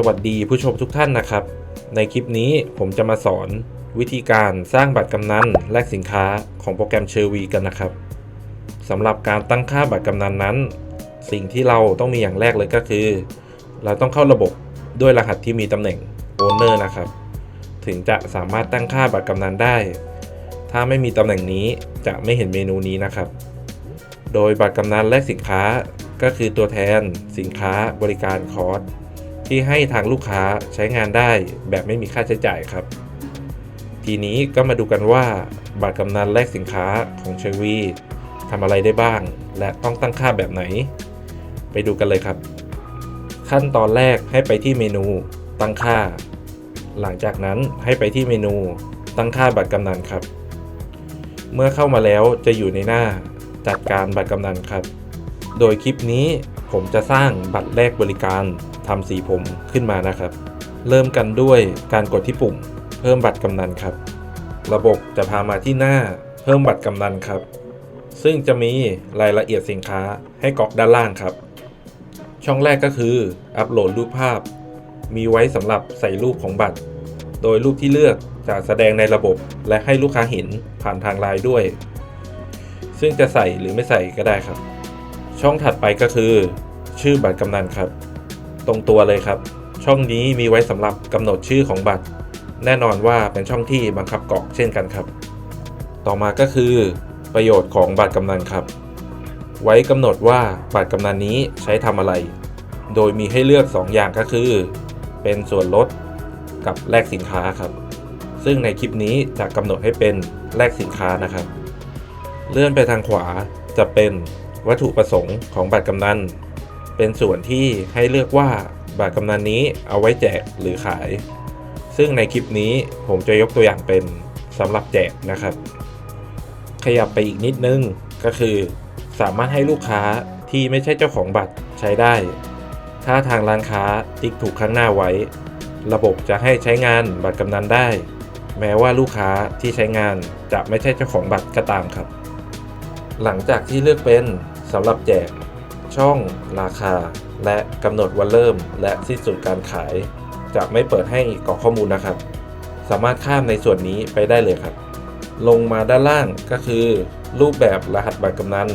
สวัสดีผู้ชมทุกท่านนะครับ ในคลิปนี้ผมจะมาสอนวิธีการสร้างบัตรกำนันแลกสินค้าของโปรแกรมเชอร์วีกันนะครับสำหรับการตั้งค่าบัตรกำนันนั้น สิ่งที่เราต้องมีอย่างแรกเลยก็คือ เราต้องเข้าระบบด้วยรหัสที่มีตำแหน่ง Owner นะครับ ถึงจะสามารถตั้งค่าบัตรกำนันได้ ถ้าไม่มีตำแหน่งนี้จะไม่เห็นเมนูนี้นะครับ โดยบัตรกำนันแลกสินค้าก็คือตัวแทนสินค้าบริการคอร์ส ที่ให้ทางลูกค้าใช้งานได้แบบไม่มีค่าใช้จ่ายครับ ทีนี้ก็มาดูกันว่า บัตรกำนันแลกสินค้าของเชวีทำอะไรได้บ้าง และต้องตั้งค่าแบบไหน ไปดูกันเลยครับ ขั้นตอนแรกให้ไปที่เมนู ตั้งค่า หลังจากนั้นให้ไปที่เมนู ตั้งค่าบัตรกำนันครับ เมื่อเข้ามาแล้วจะอยู่ในหน้าจัดการบัตรกำนันครับ โดยคลิปนี้ผมจะสร้างบัตรแลกบริการ ทำสีผมขึ้นมานะครับ เริ่มกันด้วยการกดที่ปุ่ม เพิ่มบัตรกำนันครับ ระบบจะพามาที่หน้าเพิ่มบัตรกำนันครับ ซึ่งจะมีรายละเอียดสินค้าให้กรอกด้านล่างครับ ช่องแรกก็คืออัปโหลดรูปภาพ มีไว้สำหรับใส่รูปของบัตร โดยรูปที่เลือกจะแสดงในระบบและให้ลูกค้าเห็นผ่านทางไลน์ด้วย ซึ่งจะใส่หรือไม่ใส่ก็ได้ครับ ช่องถัดไปก็คือ ชื่อบัตรกำนันครับ ตรงตัวเลยครับ ช่องนี้มีไว้สำหรับกำหนดชื่อของบัตร แน่นอนว่าเป็นช่องที่บังคับกรอกเช่นกันครับ ต่อมาก็คือ ประโยชน์ของบัตรกำนันครับ ไว้กำหนดว่าบัตรกำนันนี้ใช้ทำอะไร โดยมีให้เลือก 2 อย่างก็คือ เป็นส่วนลดกับแลกสินค้าครับ ซึ่งในคลิปนี้จะกำหนดให้เป็นแลกสินค้านะครับ เลื่อนไปทางขวาจะเป็นวัตถุประสงค์ของบัตรกำนัน เป็นส่วนที่ให้เลือกว่าบัตรกำนันนี้เอาไว้แจกหรือขาย ซึ่งในคลิปนี้ผมจะยกตัวอย่างเป็นสำหรับแจกนะครับ ขยับไปอีกนิดนึงก็คือ สามารถให้ลูกค้าที่ไม่ใช่เจ้าของบัตรใช้ได้ ถ้าทางร้านค้าติ๊กถูกข้างหน้าไว้ ระบบจะให้ใช้งานบัตรกำนันได้ แม้ว่าลูกค้าที่ใช้งานจะไม่ใช่เจ้าของบัตรก็ตามครับ หลังจากที่เลือกเป็นสำหรับแจก ช่องราคา และกำหนดวันเริ่ม และสิ้นสุดการขาย จะไม่เปิดให้กรอกข้อมูลนะครับ สามารถข้ามในส่วนนี้ไปได้เลยครับ ลงมาด้านล่างก็คือ รูปแบบรหัสบัตรกำนัน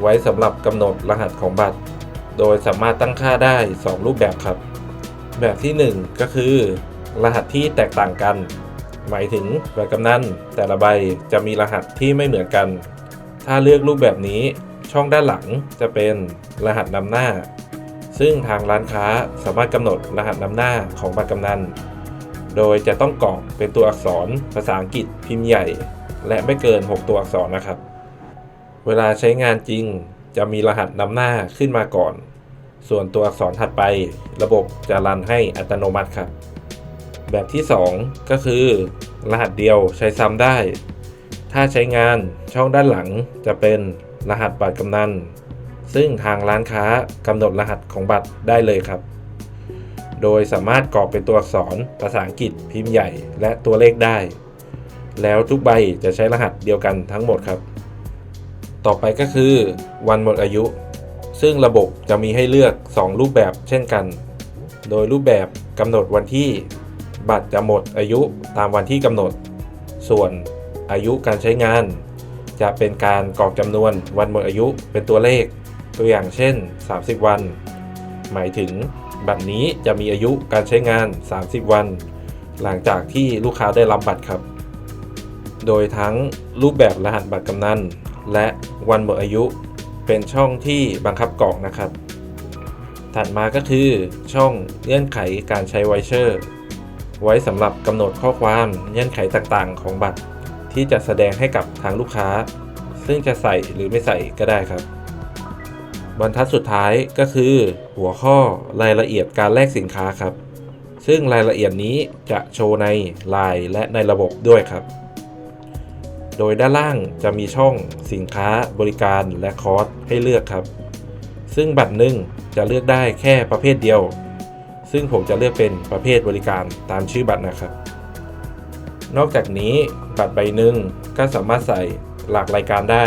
ไว้สำหรับกำหนดรหัสของบัตร โดยสามารถตั้งค่าได้ 2 รูปแบบครับ แบบที่ 1 ก็คือ รหัสที่แตกต่างกัน หมายถึงบัตรกำนันแต่ละใบจะมีรหัสที่ไม่เหมือนกัน ถ้าเลือกรูปแบบนี้ ช่องด้านหลังจะเป็นรหัสนำหน้า ซึ่งทางร้านค้าสามารถกำหนดรหัสนำหน้าของบัตรกำนัน โดยจะต้องกรอกเป็นตัวอักษรภาษาอังกฤษพิมพ์ใหญ่ และไม่เกิน 6 ตัวอักษรนะครับ เวลาใช้งานจริงจะมีรหัสนำหน้าขึ้นมาก่อน ส่วนตัวอักษรถัดไป ระบบจะรันให้อัตโนมัติครับ แบบที่ 2 ก็คือ รหัสเดียวใช้ซ้ำได้ ถ้าใช้งานช่องด้านหลังจะเป็น รหัสบัตรกำนัน ซึ่งทางร้านค้ากำหนดรหัสของบัตรได้เลยครับ โดยสามารถกรอกเป็นตัวอักษรภาษาอังกฤษพิมพ์ใหญ่และตัวเลขได้ แล้วทุกใบจะใช้รหัสเดียวกันทั้งหมดครับ ต่อไปก็คือ วันหมดอายุ ซึ่งระบบจะมีให้เลือก 2 รูปแบบเช่นกัน โดยรูปแบบกำหนดวันที่บัตรจะหมดอายุตามวันที่กำหนด ส่วนอายุการใช้งาน จะเป็นการกรอกจำนวนวันหมดอายุเป็นตัวเลข ตัวอย่างเช่น 30 วัน หมายถึงบัตรนี้จะมีอายุการใช้งาน 30 วัน หลังจากที่ลูกค้าได้รับบัตรครับ โดยทั้งรูปแบบรหัสบัตรกำนัน และวันหมดอายุเป็นช่องที่บังคับกรอกนะครับ ถัดมาก็คือช่องเงื่อนไขการใช้ไวเชอร์ ไว้สำหรับกำหนดข้อความเงื่อนไขต่างๆ ของบัตร ที่จะแสดงให้กับทางลูกค้า ซึ่งจะใส่หรือไม่ใส่ก็ได้ครับ บรรทัดสุดท้ายก็คือ หัวข้อรายละเอียดการแลกสินค้าครับ ซึ่งรายละเอียดนี้จะโชว์ในลน์และในระบบด้วยครับ โดยด้านล่างจะมีช่องสินค้า บริการและคอร์สให้เลือกครับ ซึ่งบัตรหนึ่งจะเลือกได้แค่ประเภทเดียว ซึ่งผมจะเลือกเป็นประเภทบริการตามชื่อบัตรนะครับ นอกจากนี้บัตรใบหนึ่งก็สามารถใส่หลากรายการได้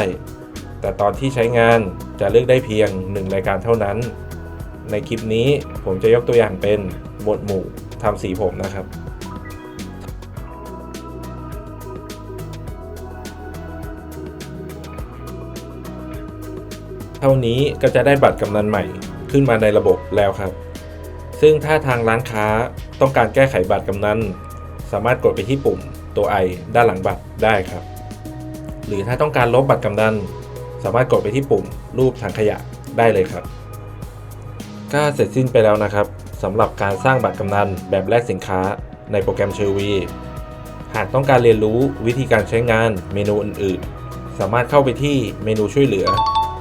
แต่ตอนที่ใช้งานจะเลือกได้เพียง 1 รายการเท่านั้น ในคลิปนี้ผมจะยกตัวอย่างเป็นหมวดหมู่ทำสีผมนะครับเท่านี้ก็จะได้บัตรกำนันใหม่ขึ้นมาในระบบแล้วครับ ซึ่งถ้าทางร้านค้าต้องการแก้ไขบัตรกำนัน สามารถกดไปที่ปุ่ม ตัว I ด้านหลังบัตรได้ครับ หรือถ้าต้องการลบบัตรกำนันสามารถกดไปที่ปุ่มรูปถังขยะได้เลยครับ ก็เสร็จสิ้นไปแล้วนะครับสำหรับการสร้างบัตรกำนันแบบแลกสินค้าในโปรแกรมเชอร์วีหากต้องการเรียนรู้วิธีการใช้งานเมนูอื่น ๆ สามารถเข้าไปที่เมนูช่วยเหลือ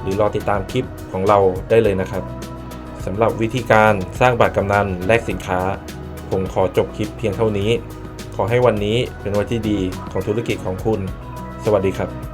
หรือรอติดตามคลิปของเราได้เลยนะครับสำหรับวิธีการสร้างบัตรกำนันแลกสินค้า ผมขอจบคลิปเพียงเท่านี้ ขอให้วันนี้เป็นวันที่ดีของธุรกิจของคุณ สวัสดีครับ